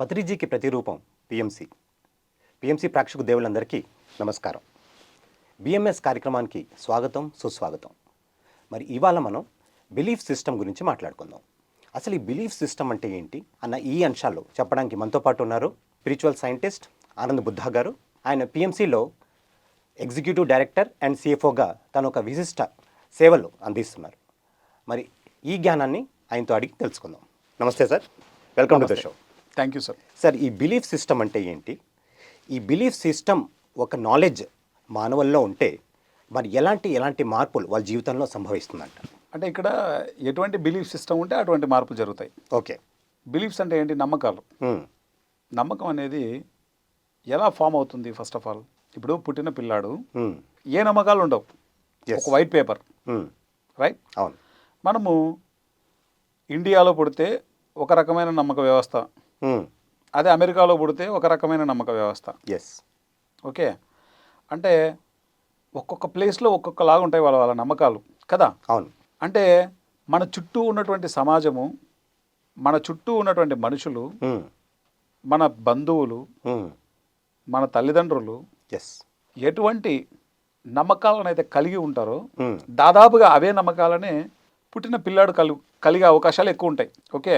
పత్రిజీకి ప్రతిరూపం PMC. PMC ప్రేక్షకు దేవులందరికీ నమస్కారం. BMS కార్యక్రమానికి స్వాగతం సుస్వాగతం. మరి ఇవాళ మనం బిలీఫ్ సిస్టమ్ గురించి మాట్లాడుకుందాం. అసలు ఈ బిలీఫ్ సిస్టమ్ అంటే ఏంటి అన్న ఈ అంశాలు చెప్పడానికి మనతో పాటు ఉన్నారు స్పిరిచువల్ సైంటిస్ట్ ఆనంద్ బుద్ధా గారు. ఆయన పిఎంసిలో ఎగ్జిక్యూటివ్ డైరెక్టర్ అండ్ సిఎఫ్ఓగా తను ఒక విశిష్ట సేవలు అందిస్తున్నారు. మరి ఈ జ్ఞానాన్ని ఆయనతో అడిగి తెలుసుకుందాం. నమస్తే sir. Welcome to the show. Thank you sir sir ఈ బిలీఫ్ సిస్టమ్ అంటే ఏంటి? ఈ బిలీఫ్ సిస్టమ్ ఒక నాలెడ్జ్ మానవుల్లో ఉంటే మరి ఎలాంటి ఎలాంటి మార్పులు వాళ్ళ జీవితంలో సంభవిస్తుందంట? అంటే ఇక్కడ ఎటువంటి బిలీఫ్ సిస్టమ్ ఉంటే అటువంటి మార్పులు జరుగుతాయి. ఓకే. బిలీఫ్స్ అంటే ఏంటి? నమ్మకాలు. మ్మ్. నమ్మకం అనేది ఎలా ఫామ్ అవుతుంది ఫస్ట్ ఆఫ్ ఆల్ ఇప్పుడు పుట్టిన పిల్లాడు. ఏ నమ్మకాలు ఉండవు. ఒక వైట్ పేపర్. రైట్ అవును. మనము ఇండియాలో పుడితే ఒక రకమైన నమ్మక వ్యవస్థ అదే అమెరికాలో పుడితే ఒక రకమైన నమ్మక వ్యవస్థ. Yes okay? అంటే ఒక్కొక్క ప్లేస్లో ఒక్కొక్కలాగా ఉంటాయి వాళ్ళ వాళ్ళ నమ్మకాలు కదా? అవును. అంటే మన చుట్టూ ఉన్నటువంటి సమాజము మన చుట్టూ ఉన్నటువంటి మనుషులు మ్మ్. మన బంధువులు మ్మ్. మన తల్లిదండ్రులు ఎస్ ఎటువంటి నమ్మకాలను అయితే కలిగి ఉంటారో. దాదాపుగా అవే నమ్మకాలనే పుట్టిన పిల్లాడు కలు కలిగే అవకాశాలు ఎక్కువ ఉంటాయి ఓకే.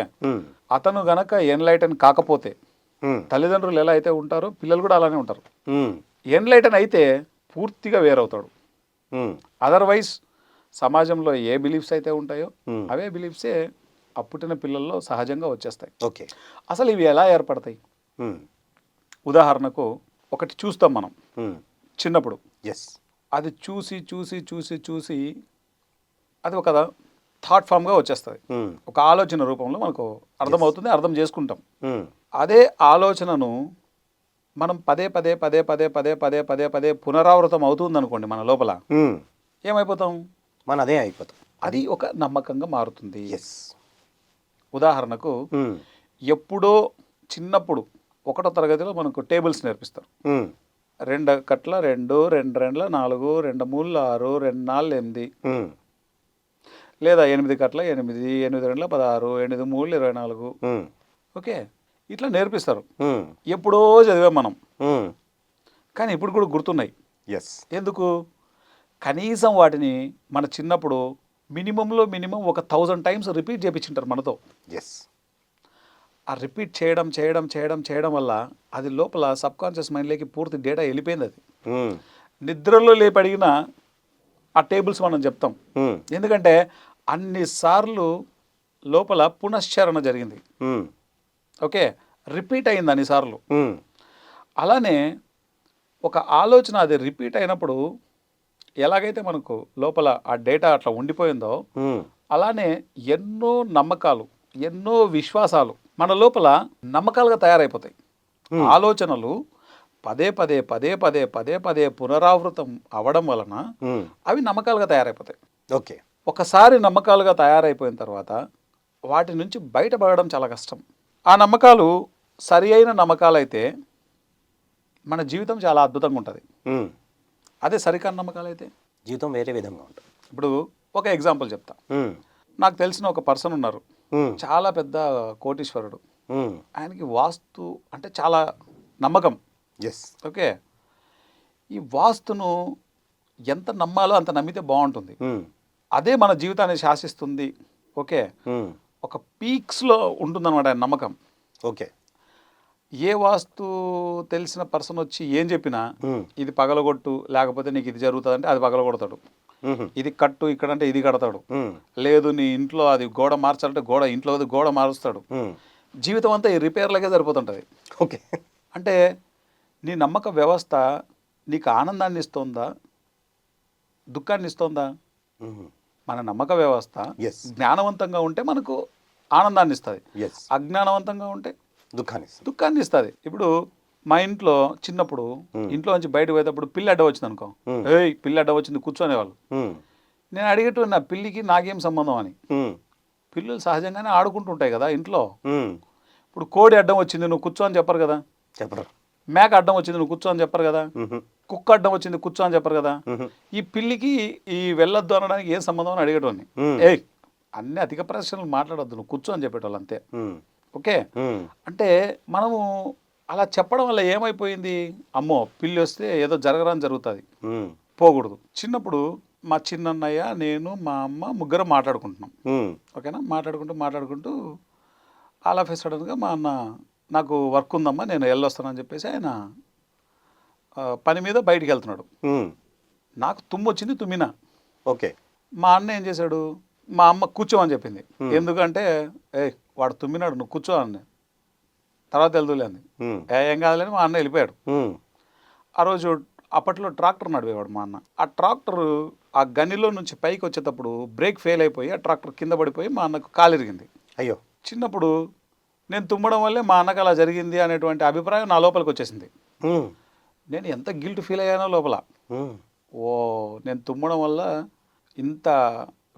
అతను గనక ఎన్లైటన్ కాకపోతే. తల్లిదండ్రులు ఎలా అయితే ఉంటారో పిల్లలు కూడా అలానే ఉంటారు. ఎన్లైటన్ అయితే పూర్తిగా వేరవుతాడు. అదర్వైజ్ సమాజంలో ఏ బిలీఫ్స్ అయితే ఉంటాయో. అవే బిలీఫ్సే ఆ పుట్టిన పిల్లల్లో సహజంగా వచ్చేస్తాయి ఓకే అసలు ఇవి ఎలా ఏర్పడతాయి. ఉదాహరణకు ఒకటి చూస్తాం మనం. చిన్నప్పుడు ఎస్ అది చూసి చూసి చూసి చూసి అది ఒక థాట్ ఫామ్గా వచ్చేస్తుంది. ఒక ఆలోచన రూపంలో మనకు అర్థమవుతుంది అర్థం చేసుకుంటాం. అదే ఆలోచనను మనం పదే పదే పదే పదే పదే పదే పదే పదే పునరావృతం అవుతుంది అనుకోండి మన లోపల. ఏమైపోతాం మన అదే అయిపోతాం అది ఒక నమ్మకంగా మారుతుంది ఎస్ ఉదాహరణకు. ఎప్పుడో చిన్నప్పుడు ఒకటో తరగతిలో మనకు టేబుల్స్ నేర్పిస్తారు. రెండు కట్ల రెండు రెండు రెండ్ల నాలుగు రెండు మూడు ఆరు రెండు నాలుగు ఎనిమిది. లేదా ఎనిమిది కట్ల ఎనిమిది ఎనిమిది రెండ్ల పదహారు ఎనిమిది మూడు ఇరవై నాలుగు. ఓకే. ఇట్లా నేర్పిస్తారు. ఎప్పుడో చదివాం మనం. కానీ ఇప్పుడు కూడా గుర్తున్నాయి. ఎస్ ఎందుకు? కనీసం వాటిని మన చిన్నప్పుడు మినిమంలో మినిమం ఒక థౌజండ్ టైమ్స్ రిపీట్ చేయించుంటారు మనతో. ఎస్ ఆ రిపీట్ చేయడం చేయడం చేయడం చేయడం వల్ల అది లోపల సబ్ కాన్షియస్ మైండ్లోకి పూర్తి డేటా వెళ్ళిపోయింది అది. నిద్రలో లేపి అడిగినా ఆ టేబుల్స్ మనం చెప్తాం. ఎందుకంటే అన్నిసార్లు లోపల పునశ్చరణ జరిగింది. ఓకే రిపీట్ అయింది అన్నిసార్లు. అలానే ఒక ఆలోచన అది రిపీట్ అయినప్పుడు ఎలాగైతే మనకు లోపల ఆ డేటా అట్లా ఉండిపోయిందో. అలానే ఎన్నో నమ్మకాలు ఎన్నో విశ్వాసాలు మన లోపల నమ్మకాలుగా తయారైపోతాయి ఆలోచనలు పదే పదే పదే పదే పదే పదే పునరావృతం అవడం వలన. అవి నమ్మకాలుగా తయారైపోతాయి ఓకే ఒకసారి నమ్మకాలుగా తయారైపోయిన తర్వాత వాటి నుంచి బయటపడడం చాలా కష్టం. ఆ నమ్మకాలు సరి అయిన నమ్మకాలైతే మన జీవితం చాలా అద్భుతంగా ఉంటుంది. అదే సరికాని నమ్మకాలు అయితే జీవితం వేరే విధంగా ఉంటుంది. ఇప్పుడు ఒక ఎగ్జాంపుల్ చెప్తా. నాకు తెలిసిన ఒక పర్సన్ ఉన్నారు. చాలా పెద్ద కోటీశ్వరుడు. ఆయనకి వాస్తు అంటే చాలా నమ్మకం. Yes okay? ఈ వాస్తును ఎంత నమ్మాలో అంత నమ్మితే బాగుంటుంది. అదే మన జీవితాన్ని శాసిస్తుంది ఓకే. ఒక పీక్స్లో ఉంటుందన్నమాట ఆయన నమ్మకం ఓకే ఏ వాస్తు తెలిసిన పర్సన్ వచ్చి ఏం చెప్పినా. ఇది పగలగొట్టు లేకపోతే నీకు ఇది జరుగుతుంది అంటే అది పగలగొడతాడు. ఇది కట్టు ఇక్కడ అంటే ఇది కడతాడు. లేదు నీ ఇంట్లో అది గోడ మార్చాలంటే గోడ ఇంట్లో అది గోడ మారుస్తాడు. జీవితం అంతా ఈ రిపేర్లకే సరిపోతుంటుంది ఓకే అంటే నీ నమ్మక వ్యవస్థ నీకు ఆనందాన్ని ఇస్తోందా దుఃఖాన్ని ఇస్తోందా. మన నమ్మక వ్యవస్థ జ్ఞానవంతంగా ఉంటే మనకు ఆనందాన్ని ఇస్తుంది అజ్ఞానవంతంగా ఉంటే దుఃఖాన్ని ఇస్తుంది. దుఃఖాన్ని ఇస్తుంది ఇప్పుడు మా ఇంట్లో చిన్నప్పుడు ఇంట్లో నుంచి బయటకు పోయేటప్పుడు పిల్లి అడ్డ వచ్చింది అనుకో Hmm. ఏయ్ పిల్లి అడ్డ వచ్చింది కూర్చొనేవాళ్ళు మ్మ్. నేను అడిగేటు నా పిల్లికి నాకేం సంబంధం అని. పిల్లలు సహజంగానే ఆడుకుంటుంటాయి కదా ఇంట్లో. ఇప్పుడు కోడి అడ్డం వచ్చింది నువ్వు కూర్చో అని చెప్పరు కదా చెప్పరు మేక అడ్డం వచ్చింది నువ్వు కూర్చో అని చెప్పరు కదా. కుక్క అడ్డం వచ్చింది కూర్చో అని చెప్పరు కదా. ఈ పిల్లికి ఈ వెళ్ళొద్దు అనడానికి ఏం సంబంధం అని అడిగేటోని. ఏయ్ అన్ని అధిక ప్రశ్నలు మాట్లాడొద్దు నువ్వు కూర్చో అని చెప్పేటోళ్ళు అంతే. ఓకే? అంటే మనము అలా చెప్పడం వల్ల ఏమైపోయింది? అమ్మో పిల్లి వస్తే ఏదో జరగరాని జరుగుతుంది. పోకూడదు. చిన్నప్పుడు మా చిన్నన్నయ్య నేను మా అమ్మ ముగ్గురం మాట్లాడుకుంటున్నాం. ఓకేనా? మాట్లాడుకుంటూ మాట్లాడుకుంటూ ఆల్ ఆఫ్ సడన్గా మా అన్న నాకు వర్క్ ఉందమ్మా నేను వెళ్ళొస్తానని చెప్పేసి ఆయన పని మీద బయటికి వెళ్తున్నాడు. నాకు తుమ్ము వచ్చింది తుమ్మిన. ఓకే. మా అన్న ఏం చేశాడు? మా అమ్మ కూర్చోమని చెప్పింది. ఎందుకంటే ఏ వాడు తుమ్మినాడు నువ్వు కూర్చో అని తర్వాత వెళ్దులే అంది. "ఏ, కాదులేని మా అన్న వెళ్ళిపోయాడు. ఆ రోజు అప్పట్లో ట్రాక్టర్ నడిపేవాడు మా అన్న. ఆ ట్రాక్టర్ ఆ గనిలో నుంచి పైకి వచ్చేటప్పుడు బ్రేక్ ఫెయిల్ అయిపోయి ఆ ట్రాక్టర్ కింద పడిపోయి మా అన్నకు కాలిరిగింది అయ్యో. చిన్నప్పుడు నేను తుమ్మడం వల్లే మా అన్నకు అలా జరిగింది అనేటువంటి అభిప్రాయం నా లోపలికి వచ్చేసింది. నేను ఎంత గిల్ట్ ఫీల్ అయ్యానో లోపల. ఓ నేను తుమ్మడం వల్ల ఇంత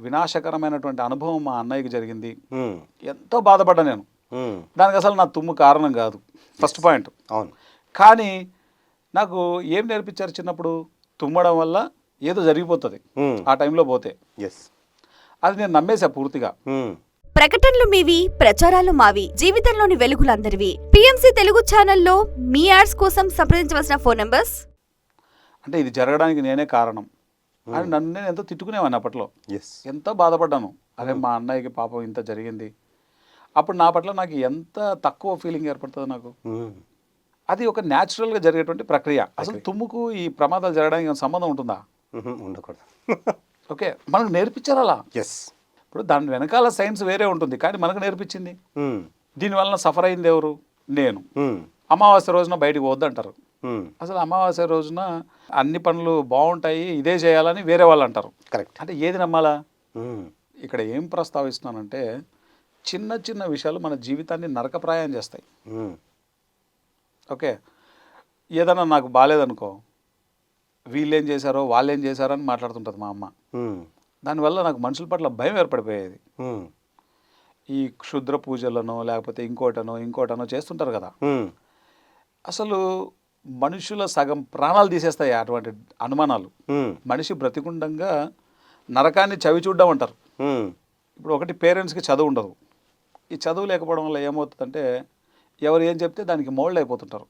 వినాశకరమైనటువంటి అనుభవం మా అన్నయ్యకి జరిగింది. ఎంతో బాధపడ్డా నేను. దానికి అసలు నా తుమ్ము కారణం కాదు. First point. అవును. కానీ నాకు ఏం నేర్పించారు చిన్నప్పుడు? తుమ్మడం వల్ల ఏదో జరిగిపోతుంది. ఆ టైంలో పోతే. ఎస్ అది నేను నమ్మేశా పూర్తిగా. ప్రకటనలు మీవి ప్రచారాలు మావి జీవితంలోని వెలుగులందరివి. పిఎంసి తెలుగు ఛానల్లో మీ యాడ్స్ కోసం సంప్రదించవలసిన ఫోన్ నంబర్స్? అంటే ఇది జరగడానికి నేనే కారణం. అని నన్ను నేను ఎంతో తిట్టుకునేవాడిని అప్పట్లో. ఎస్ ఎంతో బాధపడ్డాను. అరే మా అన్నయ్యకి పాపం ఇంత జరిగింది. అప్పుడు నా పట్ల నాకు ఎంత తక్కువ ఫీలింగ్ ఏర్పడుతుంది నాకు. అది ఒక న్యాచురల్గా జరిగేటువంటి ప్రక్రియ. అసలు తుమ్ముకు ఈ ప్రమాదాలు జరగడానికి సంబంధం ఉంటుందా? ఉండకూడదు. ఓకే. మనకు నేర్పించారు అలా? ఎస్ ఇప్పుడు దాని వెనకాల సైన్స్ వేరే ఉంటుంది. కానీ మనకు నేర్పించింది. దీనివల్ల సఫర్ అయింది ఎవరు? నేను. అమావాస్య రోజున బయటికి వద్దంటారు అసలు అమావాస్య రోజున అన్ని పనులు బాగుంటాయి ఇదే చేయాలని వేరే వాళ్ళు అంటారు. కరెక్ట్. అంటే ఏది నమ్మాలా? ఇక్కడ ఏం ప్రస్తావిస్తున్నానంటే చిన్న చిన్న విషయాలు మన జీవితాన్ని నరకప్రాయం చేస్తాయి. ఓకే. ఏదైనా నాకు బాగాలేదనుకో వీళ్ళేం చేశారో వాళ్ళు ఏం చేశారో అని మాట్లాడుతుంటుంది మా అమ్మ. దానివల్ల నాకు మనుషుల పట్ల భయం ఏర్పడిపోయేది. ఈ క్షుద్ర పూజలనో లేకపోతే ఇంకోటనో ఇంకోటనో చేస్తుంటారు కదా. అసలు మనుషుల సగం ప్రాణాలు తీసేస్తాయి అటువంటి అనుమానాలు. మనిషి బ్రతికుండంగా నరకాన్ని చవి చూడడం అంటారు ఇప్పుడు ఒకటి పేరెంట్స్కి చదువు ఉండదు. ఈ చదువు లేకపోవడం వల్ల ఏమవుతుందంటే ఎవరు ఏం చెప్తే దానికి మోల్డ్ అయిపోతుంటారు.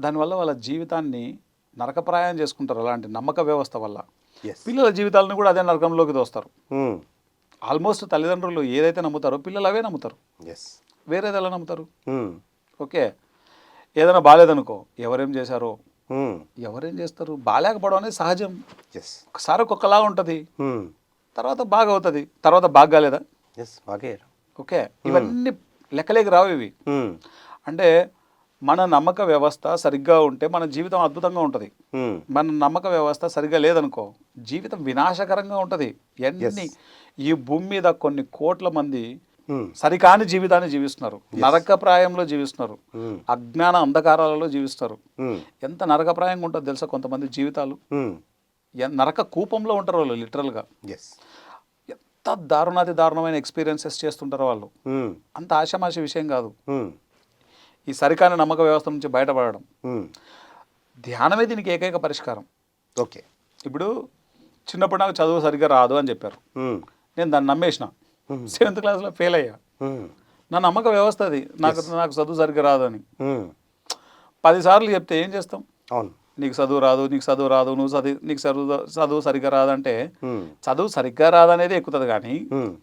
దానివల్ల వాళ్ళ జీవితాన్ని నరకప్రాయం చేసుకుంటారు. అలాంటి నమ్మక వ్యవస్థ వల్ల. పిల్లల జీవితాలను కూడా అదే నరకంలోకి దోస్తారు. ఆల్మోస్ట్ తల్లిదండ్రులు ఏదైతే నమ్ముతారో పిల్లలు అవే నమ్ముతారు. ఎస్ వేరేది ఎలా నమ్ముతారు? Um, okay. ఏదైనా బాగాలేదనుకో ఎవరేం చేశారో? ఉమ్, ఎవరేం చేస్తారు? బాగాలేకపోవడం అనేది సహజం. ఎస్ ఒకసారి ఒక్కొక్కలా ఉంటుంది. తర్వాత బాగా అవుతుంది తర్వాత బాగా కాలేదా ఎస్ బాగా ఓకే. ఇవన్నీ లెక్కలేకి రావు ఇవి. అంటే మన నమ్మక వ్యవస్థ సరిగ్గా ఉంటే మన జీవితం అద్భుతంగా ఉంటుంది. మన నమ్మక వ్యవస్థ సరిగ్గా లేదనుకో జీవితం వినాశకరంగా ఉంటుంది. ఎన్ని ఈ భూమి మీద కొన్ని కోట్ల మంది సరికాని జీవితాన్ని జీవిస్తున్నారు. నరకప్రాయంలో జీవిస్తున్నారు. అజ్ఞాన అంధకారాలలో జీవిస్తారు. ఎంత నరకప్రాయంగా ఉంటుందో తెలుసా కొంతమంది జీవితాలు? నరక కూపంలో ఉంటారు వాళ్ళు లిటరల్గా ఎంత దారుణాతి దారుణమైన ఎక్స్పీరియన్సెస్ చేస్తుంటారో వాళ్ళు. అంత ఆషామాషి విషయం కాదు. ఈ సరికాని నమ్మక వ్యవస్థ నుంచి బయటపడడం. ధ్యానమే దీనికి ఏకైక పరిష్కారం. ఓకే. ఇప్పుడు చిన్నప్పుడు నాకు చదువు సరిగ్గా రాదు అని చెప్పారు. నేను దాన్ని నమ్మేసిన. సెవెంత్ క్లాస్లో ఫెయిల్ అయ్యా. నా నమ్మక వ్యవస్థ అది. నాకు నాకు చదువు సరిగ్గా రాదు అని పదిసార్లు చెప్తే ఏం చేస్తాం? అవును. నీకు చదువు రాదు నీకు చదువు రాదు నువ్వు చదివి నీకు చదువు చదువు సరిగ్గా రాదంటే చదువు సరిగ్గా రాదనేది ఎక్కుతుంది కానీ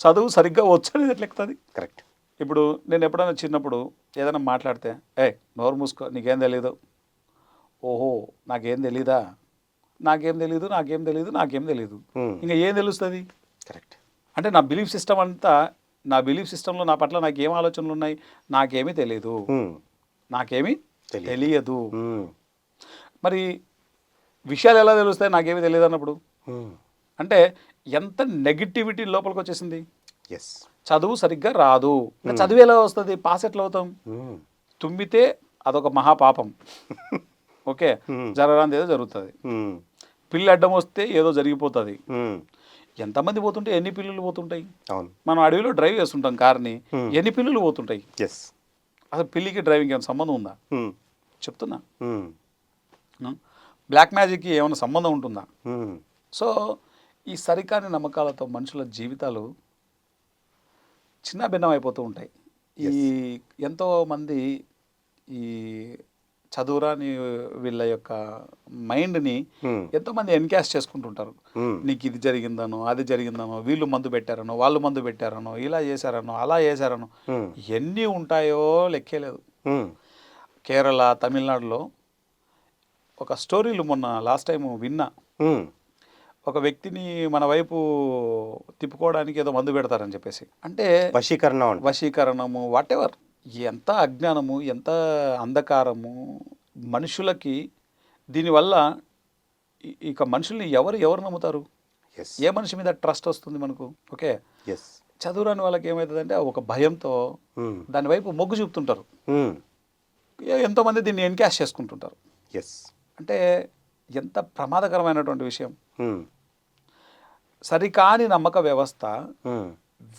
చదువు సరిగ్గా వచ్చు అనేది ఎట్లా ఎక్కుతుంది? కరెక్ట్. ఇప్పుడు నేను ఎప్పుడైనా చిన్నప్పుడు ఏదైనా మాట్లాడితే ఏ నోరు మూసుకో నీకేం తెలీదు. ఓహో నాకేం తెలీదా? నాకేం తెలీదు నాకేం తెలీదు నాకేం తెలీదు. ఇంకా ఏం తెలుస్తుంది? కరెక్ట్. అంటే నా బిలీఫ్ సిస్టమ్ అంతా నా బిలీఫ్ సిస్టంలో నా పట్ల నాకు ఏం ఆలోచనలు ఉన్నాయి నాకేమీ తెలియదు. నాకేమీ తెలియదు. మరి విషయాలు ఎలా తెలుస్తాయి? నాకేమీ తెలియదు అన్నప్పుడు? అంటే ఎంత నెగిటివిటీ లోపలికి వచ్చేసింది ఎస్. చదువు సరిగ్గా రాదు. చదువు ఎలా వస్తుంది? పాస్ ఎట్లా అవుతాం? తుమ్మితే అదొక మహాపాపం. ఓకే. జరగరాంది ఏదో జరుగుతుంది. పిల్లి అడ్డం వస్తే ఏదో జరిగిపోతుంది. ఎంతమంది పోతుంటే ఎన్ని పిల్లులు పోతుంటాయి? మనం అడవిలో డ్రైవ్ చేస్తుంటాం కార్ని. ఎన్ని పిల్లులు పోతుంటాయి? ఎస్. అసలు పిల్లికి డ్రైవింగ్ ఏమైనా సంబంధం ఉందా? చెప్తున్నా. బ్లాక్ మ్యాజిక్కి ఏమైనా సంబంధం ఉంటుందా? సో ఈ సరికాని నమ్మకాలతో మనుషుల జీవితాలు చిన్న భిన్నం అయిపోతూ ఉంటాయి ఈ ఎంతో మంది ఈ చదువురాని వీళ్ళ యొక్క మైండ్ని Hmm. ఎంతో మంది ఎన్కాష్ చేసుకుంటుంటారు Hmm. నీకు ఇది జరిగిందనో అది జరిగిందనో వీళ్ళు మందు పెట్టారనో వాళ్ళు మందు పెట్టారనో ఇలా చేశారనో అలా చేశారనో Hmm. ఎన్ని ఉంటాయో లెక్కే లేదు Hmm. కేరళ తమిళనాడులో ఒక స్టోరీలు మొన్న లాస్ట్ టైం విన్నా. ఒక వ్యక్తిని మన వైపు తిప్పుకోవడానికి ఏదో మందు పెడతారని చెప్పేసి. అంటే వశీకరణ వశీకరణము వాట్ ఎవర్ ఎంత అజ్ఞానము ఎంత అంధకారము మనుషులకి దీనివల్ల ఇక మనుషుల్ని ఎవరు ఎవరు నమ్ముతారు? ఏ మనిషి మీద ట్రస్ట్ వస్తుంది మనకు? ఓకే ఎస్ చదువురాని వాళ్ళకి ఏమవుతుందంటే ఒక భయంతో దాని వైపు మొగ్గు చూపుతుంటారు. ఏ- ఎంతోమంది దీన్ని ఎన్కాష్ చేసుకుంటుంటారు. ఎస్ అంటే ఎంత ప్రమాదకరమైనటువంటి విషయం. సరికాని నమ్మక వ్యవస్థ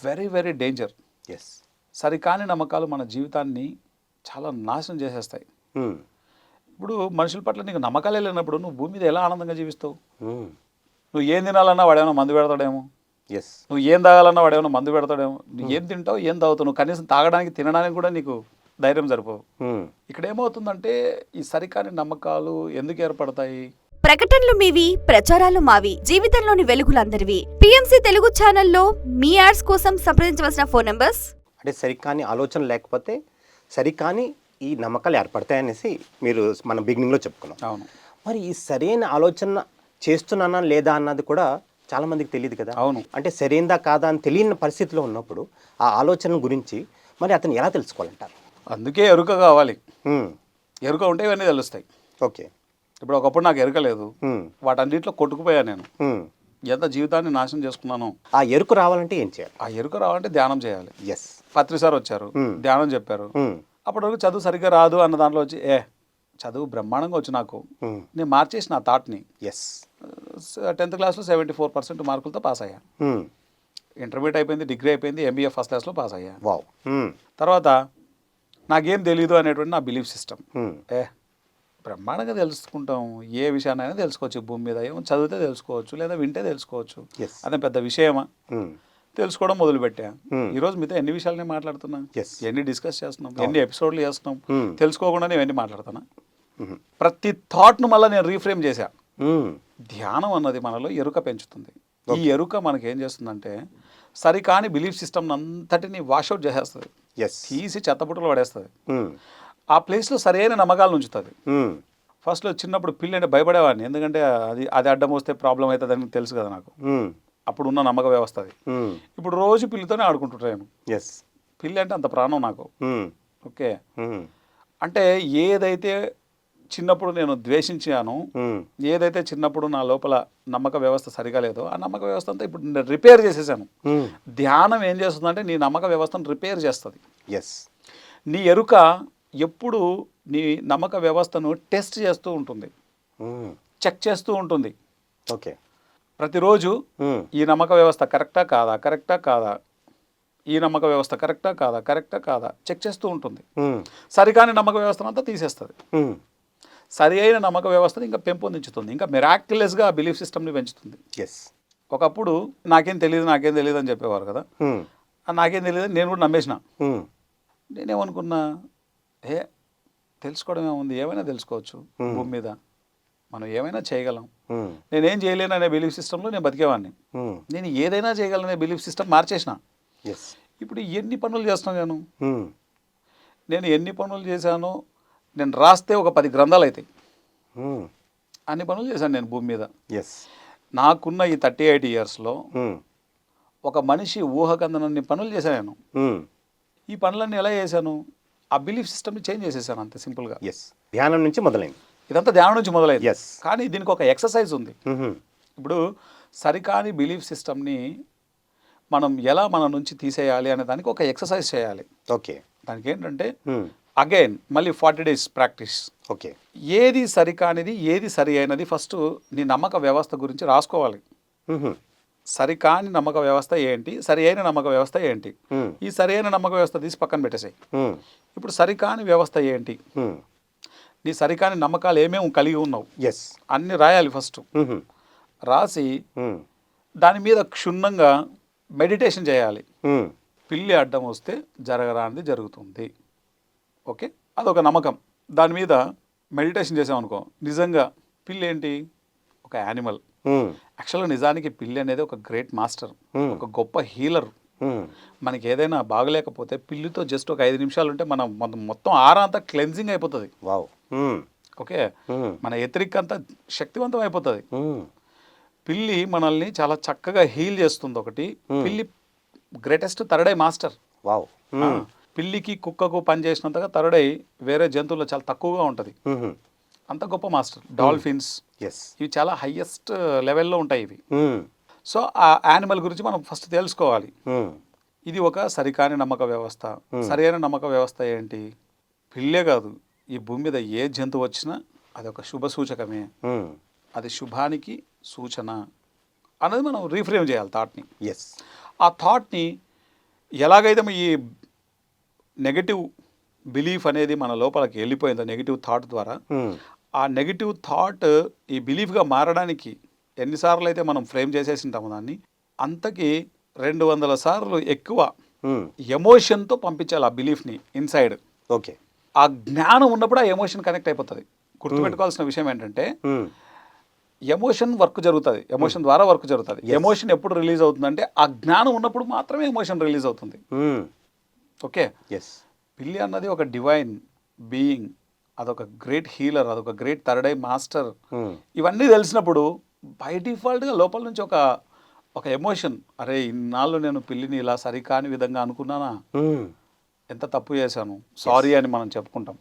వెరీ వెరీ డేంజర్ ఎస్ సరికాని నమ్మకాలు మన జీవితాన్ని చాలా నాశనం చేసేస్తాయి. ఇప్పుడు మనుషుల పట్ల నీకు నమ్మకాలే లేనప్పుడు నువ్వు భూమి మీద ఎలా ఆనందంగా జీవిస్తావు? నువ్వు ఏం తినాలన్నా వాడేమైనా మందు పెడతాడేమో? ఎస్ నువ్వు ఏం తాగాలన్నా వాడేమైనా మందు పెడతాడేమో? నువ్వు ఏం తింటావు ఏం తాగుతావు? నువ్వు కనీసం తాగడానికి తినడానికి కూడా నీకు ధైర్యం సరిపోవు. ఇక్కడ ఏమవుతుందంటే ఈ సరికాని నమ్మకాలు ఎందుకు ఏర్పడతాయి? ప్రకటనలు మీవి ప్రచారాలు మావి జీవితంలోని వెలుగులందరివి. పిఎంసి తెలుగు ఛానల్లో మీ యాడ్స్ కోసం సంప్రదించవలసిన ఫోన్ నంబర్స్? అంటే సరికాని ఆలోచన లేకపోతే సరికాని ఈ నమ్మకాలు ఏర్పడతాయనేసి మీరు మన బిగినింగ్లో చెప్పుకున్నాం. అవును. మరి ఈ సరైన ఆలోచన చేస్తున్నానా లేదా అన్నది కూడా చాలా మందికి తెలియదు కదా. అవును. అంటే సరైనదా కాదా అని తెలియని పరిస్థితిలో ఉన్నప్పుడు ఆ ఆలోచన గురించి మరి అతను ఎలా తెలుసుకోవాలంటారు? అందుకే ఎరుక కావాలి. హ్మ్. ఎరుక ఉంటే ఇవన్నీ తెలుస్తాయి. ఓకే. ఇప్పుడు ఒకప్పుడు నాకు ఎరుక లేదు హ్మ్. వాటన్నిటిలో కొట్టుకుపోయా నేను. ఎంత జీవితాన్ని నాశనం చేసుకున్నాను. ఆ ఎరుకు రావాలంటే ఏం చేయాలి? ఆ ఎరుక రావాలంటే ధ్యానం చేయాలి. ఎస్ పత్రి సార్ వచ్చారు. ధ్యానం చెప్పారు. అప్పటి వరకు చదువు సరిగ్గా రాదు అన్న దాంట్లో వచ్చి ఏ చదువు బ్రహ్మాండంగా వచ్చి నాకు. నేను మార్చేసిన ఆ థాట్ని. ఎస్ టెన్త్ క్లాస్లో సెవెంటీ ఫోర్ పర్సెంట్ మార్కులతో పాస్ అయ్యా. ఇంటర్మీడియట్ అయిపోయింది డిగ్రీ అయిపోయింది ఎంబీఏ ఫస్ట్ క్లాస్లో పాస్ అయ్యా. వావ్. తర్వాత నాకేం తెలియదు అనేటువంటి నా బిలీఫ్ సిస్టమ్. ఏ బ్రహ్మాండంగా తెలుసుకుంటాం ఏ విషయాన్నైనా తెలుసుకోవచ్చు భూమి మీద ఏమో చదివితే తెలుసుకోవచ్చు లేదా వింటే తెలుసుకోవచ్చు. అదే పెద్ద విషయమా హ్మ్. తెలుసుకోవడం మొదలుపెట్టా Hmm. ఈ రోజు మీతో ఎన్ని విషయాలు నేను మాట్లాడుతున్నా. ఎన్ని డిస్కస్ చేస్తున్నాం ఎన్ని ఎపిసోడ్లు చేస్తున్నాం Hmm. తెలుసుకోకుండానే ఇవన్నీ మాట్లాడుతున్నా హ్మ్. ప్రతి థాట్ను మళ్ళీ నేను రీఫ్రేమ్ చేశా. ధ్యానం అన్నది మనలో ఎరుక పెంచుతుంది ఈ ఎరుక మనకి ఏం చేస్తుందంటే సరికాని బిలీఫ్ సిస్టమ్ అంతటిని వాషౌట్ చేసేస్తుంది తీసి చెత్తబుట్టలు పడేస్తుంది. ఆ ప్లేస్లో సరైన నమ్మకాలు ఉంచుతుంది. ఫస్ట్లో చిన్నప్పుడు పిల్లి అంటే భయపడేవాడిని ఎందుకంటే అది అది అడ్డం వస్తే ప్రాబ్లం అవుతుందని తెలుసు కదా నాకు. అప్పుడు ఉన్న నమ్మక వ్యవస్థ అది. ఇప్పుడు రోజు పిల్లితోనే ఆడుకుంటుంటాను ఎస్ పిల్లి అంటే అంత ప్రాణం నాకు. ఓకే. అంటే ఏదైతే చిన్నప్పుడు నేను ద్వేషించాను. ఏదైతే చిన్నప్పుడు నా లోపల నమ్మక వ్యవస్థ సరిగా లేదో ఆ నమ్మక వ్యవస్థ అంతా ఇప్పుడు నేను రిపేర్ చేసేసాను. ధ్యానం ఏం చేస్తుందంటే నీ నమ్మక వ్యవస్థను రిపేర్ చేస్తుంది ఎస్ నీ ఎరుక ఎప్పుడు నీ నమ్మక వ్యవస్థను టెస్ట్ చేస్తూ ఉంటుంది. చెక్ చేస్తూ ఉంటుంది. ఓకే. ప్రతిరోజు. ఈ నమ్మక వ్యవస్థ కరెక్టా కాదా కరెక్టా కాదా? ఈ నమ్మక వ్యవస్థ కరెక్టా కాదా కరెక్టా కాదా? చెక్ చేస్తూ ఉంటుంది. సరికాని నమ్మక వ్యవస్థను అంతా తీసేస్తుంది. సరి అయిన నమ్మక వ్యవస్థను ఇంకా పెంపొందించుతుంది. ఇంకా మిరాక్యులస్గా బిలీఫ్ సిస్టమ్ని పెంచుతుంది. ఎస్ ఒకప్పుడు నాకేం తెలియదు నాకేం తెలియదు అని చెప్పేవారు కదా. నాకేం తెలియదు అని నేను కూడా నమ్మేసిన. నేనేమనుకున్నా? ఏ తెలుసుకోవడం ఏముంది ఏమైనా తెలుసుకోవచ్చు. భూమి మీద మనం ఏమైనా చేయగలం. నేనేం చేయలేను అనే బిలీఫ్ సిస్టంలో నేను బతికేవాడిని. నేను ఏదైనా చేయగలనే బిలీఫ్ సిస్టమ్ మార్చేసిన ఇప్పుడు ఎన్ని పనులు చేస్తున్నాను నేను. నేను ఎన్ని పనులు చేశానో నేను రాస్తే ఒక పది గ్రంథాలు అవుతాయి. అన్ని పనులు చేశాను నేను భూమి మీద ఎస్ నాకున్న ఈ థర్టీ ఎయిట్ ఇయర్స్లో. ఒక మనిషి ఊహకందనన్ని పనులు చేశాను నేను. ఈ పనులన్నీ ఎలా చేశాను ఆ బిలీఫ్ సిస్టమ్ని చేంజ్ చేసేసాను అంతే సింపుల్గా. ఎస్ ధ్యానం నుంచి మొదలైంది. ఇదంతా ధ్యానం నుంచి మొదలైంది. Yes. కానీ దీనికి ఒక ఎక్సర్సైజ్ ఉంది. ఇప్పుడు సరికాని బిలీఫ్ సిస్టమ్ని మనం ఎలా మన నుంచి తీసేయాలి అనే దానికి ఒక ఎక్సర్సైజ్ చేయాలి. ఓకే. దానికి ఏంటంటే హ్మ్. అగైన్ మళ్ళీ ఫార్టీ డేస్ ప్రాక్టీస్. ఓకే. ఏది సరికానిది ఏది సరి అయినది ఫస్ట్ నీ నమ్మక వ్యవస్థ గురించి రాసుకోవాలి. సరికాని నమ్మక వ్యవస్థ ఏంటి? సరి అయిన నమ్మక వ్యవస్థ ఏంటి. ఈ సరి అయిన నమ్మక వ్యవస్థ తీసి పక్కన పెట్టేసాయి. ఇప్పుడు సరికాని వ్యవస్థ ఏంటి. నీ సరికాని నమ్మకాలు ఏమేమి కలిగి ఉన్నావు? ఎస్ అన్ని రాయాలి ఫస్ట్. రాసి. దాని మీద క్షుణ్ణంగా మెడిటేషన్ చేయాలి. పిల్లి అడ్డం వస్తే జరగరానిది జరుగుతుంది. ఓకే? అదొక నమ్మకం. దాని మీద మెడిటేషన్ చేసామనుకో నిజంగా పిల్లి ఏంటి ఒక యానిమల్. యాక్చువల్గా నిజానికి పిల్లి అనేది ఒక గ్రేట్ మాస్టర్ Hmm. ఒక గొప్ప హీలర్ ఉమ్, మనకి ఏదైనా బాగలేకపోతే పిల్లితో జస్ట్ ఒక ఐదు నిమిషాలు ఉంటే మనం మొత్తం ఆరా అంతా క్లెన్జింగ్ అయిపోతుంది. వావ్ ఓకే మన ఎత్రిక్ అంతా శక్తివంతం అయిపోతుంది. పిల్లి మనల్ని చాలా చక్కగా హీల్ చేస్తుంది ఒకటి. పిల్లి greatest third eye master wow పిల్లికి కుక్కకు పని చేసినంతగా థర్డ్ ఐ వేరే జంతువుల్లో చాలా తక్కువగా ఉంటుంది. అంత గొప్ప మాస్టర్. డాల్ఫిన్స్. ఎస్ ఇవి చాలా హయ్యెస్ట్ లెవెల్లో ఉంటాయి ఇవి. ఉమ్, సో ఆ యానిమల్ గురించి మనం ఫస్ట్ తెలుసుకోవాలి. ఉమ్, ఇది ఒక సరికాని నమ్మక వ్యవస్థ. సరైన నమ్మక వ్యవస్థ ఏంటి? పిల్లే కాదు. ఈ భూమి మీద ఏ జంతువు వచ్చినా అది ఒక శుభ సూచకమే. అది శుభానికి సూచన అనేది మనం రీఫ్రేమ్ చేయాలి థాట్ని. ఎస్ ఆ థాట్ని ఎలాగైతే ఈ నెగటివ్ బిలీఫ్ అనేది మన లోపలికి వెళ్ళిపోయిందో నెగిటివ్ థాట్ ద్వారా ఆ నెగిటివ్ థాట్ ఈ బిలీఫ్గా మారడానికి ఎన్నిసార్లు అయితే మనం ఫ్రేమ్ చేసేసింటామో దాన్ని అంతకి రెండు వందల సార్లు ఎక్కువ ఎమోషన్తో పంపించాలి ఆ బిలీఫ్ని ఇన్సైడ్ ఓకే. ఆ జ్ఞానం ఉన్నప్పుడు ఆ ఎమోషన్ కనెక్ట్ అయిపోతుంది. గుర్తుపెట్టుకోవాల్సిన విషయం ఏంటంటే ఎమోషన్ వర్క్ జరుగుతుంది. ఎమోషన్ ద్వారా వర్క్ జరుగుతుంది. ఎమోషన్ ఎప్పుడు రిలీజ్ అవుతుందంటే ఆ జ్ఞానం ఉన్నప్పుడు మాత్రమే ఎమోషన్ రిలీజ్ అవుతుంది. ఓకే? ఎస్ పిల్లి అన్నది ఒక డివైన్ బీయింగ్ అదొక గ్రేట్ హీలర్ అదొక గ్రేట్ థర్డ్ ఐ మాస్టర్. ఇవన్నీ తెలిసినప్పుడు బై డిఫాల్ట్గా లోపల నుంచి ఒక ఒక ఎమోషన్. అరే ఇన్నాళ్ళు నేను పిల్లిని ఇలా సరికాని విధంగా అనుకున్నానా? ఎంత తప్పు చేశాను? సారీ అని మనం చెప్పుకుంటాం.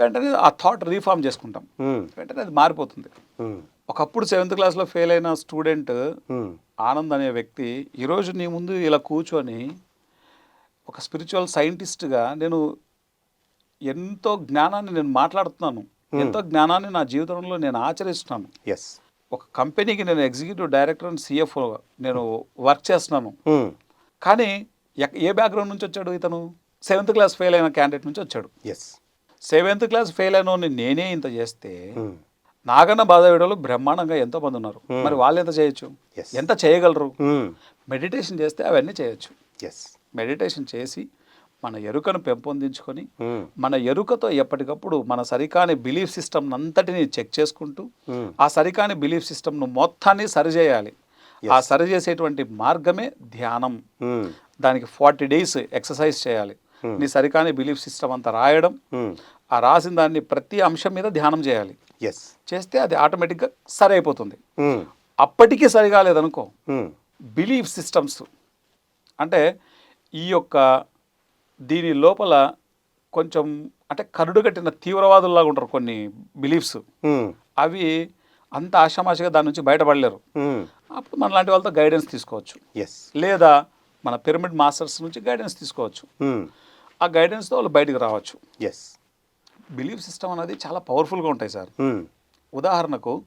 వెంటనే ఆ థాట్ రీఫార్మ్ చేసుకుంటాం. వెంటనే అది మారిపోతుంది. ఒకప్పుడు సెవెంత్ క్లాస్లో ఫెయిల్ అయిన స్టూడెంట్ ఆనంద్ అనే వ్యక్తి ఈరోజు నీ ముందు ఇలా కూర్చొని ఒక స్పిరిచువల్ సైంటిస్ట్గా నేను ఎంతో జ్ఞానాన్ని నేను మాట్లాడుతున్నాను. ఎంతో జ్ఞానాన్ని నా జీవితంలో నేను ఆచరిస్తున్నాను. ఎస్ ఒక కంపెనీకి నేను ఎగ్జిక్యూటివ్ డైరెక్టర్ అండ్ సిఎఫ్ఓ నేను వర్క్ చేస్తున్నాను. ఉమ్, కానీ ఏ బ్యాక్గ్రౌండ్ నుంచి వచ్చాడు ఇతను? సెవెంత్ క్లాస్ ఫెయిల్ అయిన క్యాండిడేట్ నుంచి వచ్చాడు. ఎస్ సెవెంత్ క్లాస్ ఫెయిల్ అయిన నేనే ఇంత చేస్తే నాగన్న బాధవిడలు బ్రహ్మాండంగా ఎంతో మంది ఉన్నారు. మరి వాళ్ళు ఎంత చేయొచ్చు. ఎంత చేయగలరు? మెడిటేషన్ చేస్తే అవన్నీ చేయొచ్చు. ఎస్ మెడిటేషన్ చేసి మన ఎరుకను పెంపొందించుకొని మన ఎరుకతో ఎప్పటికప్పుడు మన సరికాని బిలీఫ్ సిస్టమ్ అంతటిని చెక్ చేసుకుంటూ. ఆ సరికాని బిలీఫ్ సిస్టమ్ను మొత్తాన్ని సరిచేయాలి. ఆ సరిచేసేటువంటి మార్గమే ధ్యానం. దానికి ఫార్టీ డేస్ ఎక్సర్సైజ్ చేయాలి. నీ సరికాని బిలీఫ్ సిస్టమ్ అంతా రాయడం ఆ రాసిన దాన్ని ప్రతి అంశం మీద ధ్యానం చేయాలి. ఎస్ చేస్తే అది ఆటోమేటిక్గా సరి అయిపోతుంది అప్పటికీ సరిగాలేదనుకో బిలీఫ్ సిస్టమ్స్ అంటే ఈ యొక్క దీని లోపల కొంచెం అంటే కరుడు కట్టిన తీవ్రవాదుల్లాగా ఉంటారు కొన్ని బిలీఫ్స్. అవి అంత ఆషామాషిగా దాని నుంచి బయటపడలేరు. అప్పుడు మన లాంటి వాళ్ళతో గైడెన్స్ తీసుకోవచ్చు. ఎస్ లేదా మన పిరమిడ్ మాస్టర్స్ నుంచి గైడెన్స్ తీసుకోవచ్చు. ఆ గైడెన్స్తో వాళ్ళు బయటకు రావచ్చు. ఎస్ బిలీఫ్ సిస్టమ్ అనేది చాలా పవర్ఫుల్గా ఉంటాయి సార్. ఉదాహరణకు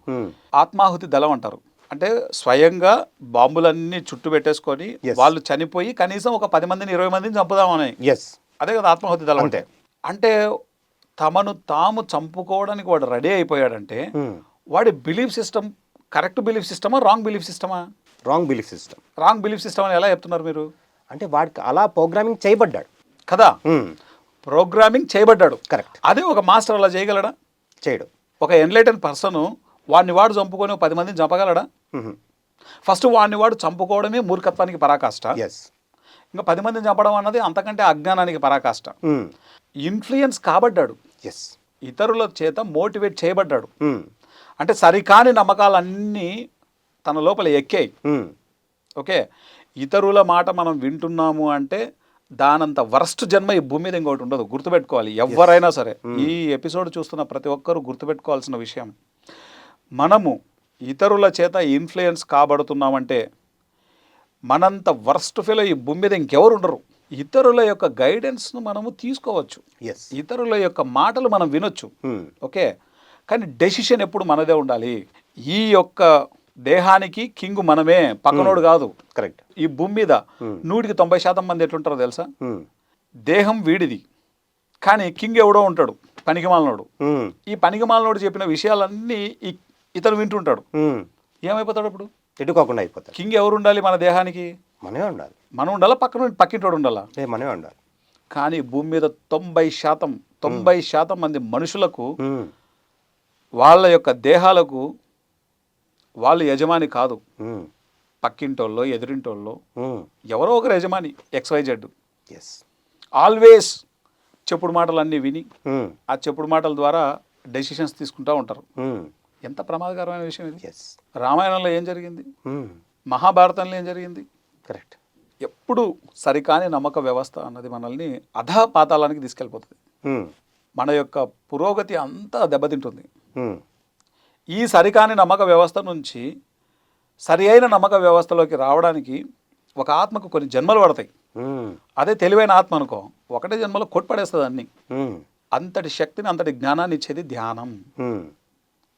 ఆత్మాహుతి దళం అంటారు. అంటే స్వయంగా బాంబులన్నీ చుట్టు పెట్టేసుకొని. వాళ్ళు చనిపోయి కనీసం ఒక పది మందిని ఇరవై మందిని చంపుదామని. ఎస్ అదే కదా ఆత్మాహుతి దళం అంటే. అంటే తమను తాము చంపుకోవడానికి వాడు రెడీ అయిపోయాడంటే ఉమ్, వాడి బిలీఫ్ సిస్టమ్ కరెక్ట్ బిలీఫ్ సిస్టమా wrong belief సిస్టమా? Wrong belief system. Wrong belief system అని ఎలా చెప్తున్నారు మీరు? అంటే వాడికి అలా ప్రోగ్రామింగ్ చేయబడ్డాడు. కదా? ఉమ్, ప్రోగ్రామింగ్ చేయబడ్డాడు. కరెక్ట్ అదే ఒక మాస్టర్ అలా చేయగలడా? చేయడు. ఒక ఎన్లైటన్ పర్సన్ వాడిని వాడు చంపుకొని ఒక పది మందిని చంపగలడా? ఫస్ట్ వాడిని వాడు చంపుకోవడమే మూర్ఖత్వానికి పరాకాష్ట. ఎస్ ఇంకా పది మందిని చంపడం అన్నది అంతకంటే అజ్ఞానానికి పరాకాష్ట. ఇన్ఫ్లుయెన్స్ కాబడ్డాడు. ఎస్ ఇతరుల చేత మోటివేట్ చేయబడ్డాడు. అంటే సరికాని నమ్మకాలన్నీ తన లోపల ఎక్కాయి. ఓకే ఇతరుల మాట మనం వింటున్నాము అంటే దానంత వరస్ట్ జన్మ ఈ భూమి మీద ఇంకోటి ఉండదు. గుర్తుపెట్టుకోవాలి. ఎవరైనా సరే ఈ ఎపిసోడ్ చూస్తున్న ప్రతి ఒక్కరూ గుర్తుపెట్టుకోవాల్సిన విషయం. మనము ఇతరుల చేత ఇన్ఫ్లుయెన్స్ కాబడుతున్నామంటే మనంత వర్స్ట్ ఫీల్ ఈ భూమి మీద ఇంకెవరు ఉండరు. ఇతరుల యొక్క గైడెన్స్ను మనము తీసుకోవచ్చు. ఇతరుల యొక్క మాటలు మనం వినొచ్చు. ఓకే? కానీ డెసిషన్ ఎప్పుడు మనదే ఉండాలి. ఈ యొక్క దేహానికి కింగ్ మనమే పక్కనోడు కాదు. కరెక్ట్ ఈ భూమి మీద నూటికి తొంభై శాతం మంది ఎట్లుంటారో తెలుసా? దేహం వీడిది. కానీ కింగ్ ఎవడో ఉంటాడు? పనికిమాలనోడు. ఈ పనికిమాలనోడు చెప్పిన విషయాలన్నీ ఈ- ఇతను వింటుంటాడు. ఏమైపోతాడు ఇప్పుడు ఎటుకోకుండా అయిపోతాడు. కింగ్ ఎవరు ఉండాలి మన దేహానికి? మనమే ఉండాలి. మనం ఉండాలా? పక్కన పక్కింటోడు ఉండాలా? మనమే ఉండాలి. కానీ భూమి మీద తొంభై శాతం తొంభై శాతం మంది మనుషులకు వాళ్ళ యొక్క దేహాలకు వాళ్ళు యజమాని కాదు. పక్కింటోళ్ళో ఎదురింటోళ్ళో ఎవరో ఒకరు యజమాని ఎక్స్వైజెడ్. ఎస్ ఆల్వేస్ చెప్పుడు మాటలన్నీ విని ఆ చెప్పుడు మాటల ద్వారా డెసిషన్స్ తీసుకుంటూ ఉంటారు. ఎంత ప్రమాదకరమైన విషయం ఇది. ఎస్ రామాయణంలో ఏం జరిగింది? ఉమ్, మహాభారతంలో ఏం జరిగింది? కరెక్ట్ ఎప్పుడు సరికాని నమ్మక వ్యవస్థ అన్నది మనల్ని అధా పాతాళానికి తీసుకెళ్ళిపోతుంది. ఉమ్, మన యొక్క పురోగతి అంతా దెబ్బతింటుంది. ఉమ్, ఈ సరికాని నమ్మక వ్యవస్థ నుంచి సరి అయిన నమ్మక వ్యవస్థలోకి రావడానికి ఒక ఆత్మకు కొన్ని జన్మలు పడతాయి. అదే తెలివైన ఆత్మ అనుకో ఒకటే జన్మలో కొట్టుపడేస్తుంది అన్ని. అంతటి శక్తిని అంతటి జ్ఞానాన్ని ఇచ్చేది ధ్యానం.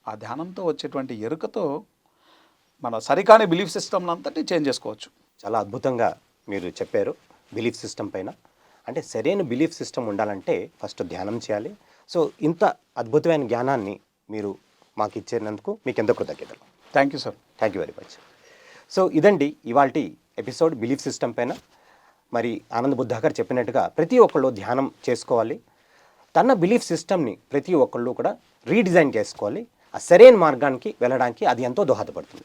ఆ ధ్యానంతో వచ్చేటువంటి ఎరుకతో మన సరికాని బిలీఫ్ సిస్టమ్ అంతటి చేంజ్ చేసుకోవచ్చు. చాలా అద్భుతంగా మీరు చెప్పారు బిలీఫ్ సిస్టమ్ పైన. అంటే సరైన బిలీఫ్ సిస్టమ్ ఉండాలంటే ఫస్ట్ ధ్యానం చేయాలి. సో ఇంత అద్భుతమైన జ్ఞానాన్ని మీరు మాకు ఇచ్చినందుకు మీకు ఎంతో కృతజ్ఞతలు. Thank you sir thank you very much so ఇదండి ఇవాళ ఎపిసోడ్ బిలీఫ్ సిస్టమ్ పైన. మరి ఆనంద్ బుద్ధాకర్ చెప్పినట్టుగా ప్రతి ఒక్కళ్ళు ధ్యానం చేసుకోవాలి. తన బిలీఫ్ సిస్టమ్ని ప్రతి ఒక్కళ్ళు కూడా రీడిజైన్ చేసుకోవాలి. ఆ సరైన మార్గానికి వెళ్ళడానికి అది ఎంతో దోహదపడుతుంది.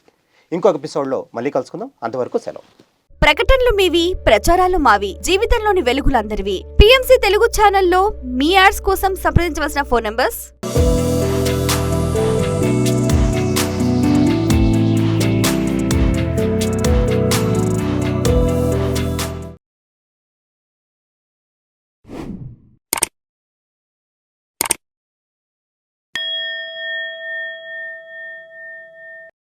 ఇంకొక ఎపిసోడ్లో మళ్ళీ కలుసుకుందాం. అంతవరకు సెలవు. ప్రకటనలు మీవి ప్రచారాలు మావి జీవితంలోని వెలుగులందరివి. పిఎంసి తెలుగు ఛానల్లో మీ యాడ్స్ కోసం సంప్రదించవలసిన ఫోన్ నంబర్స్?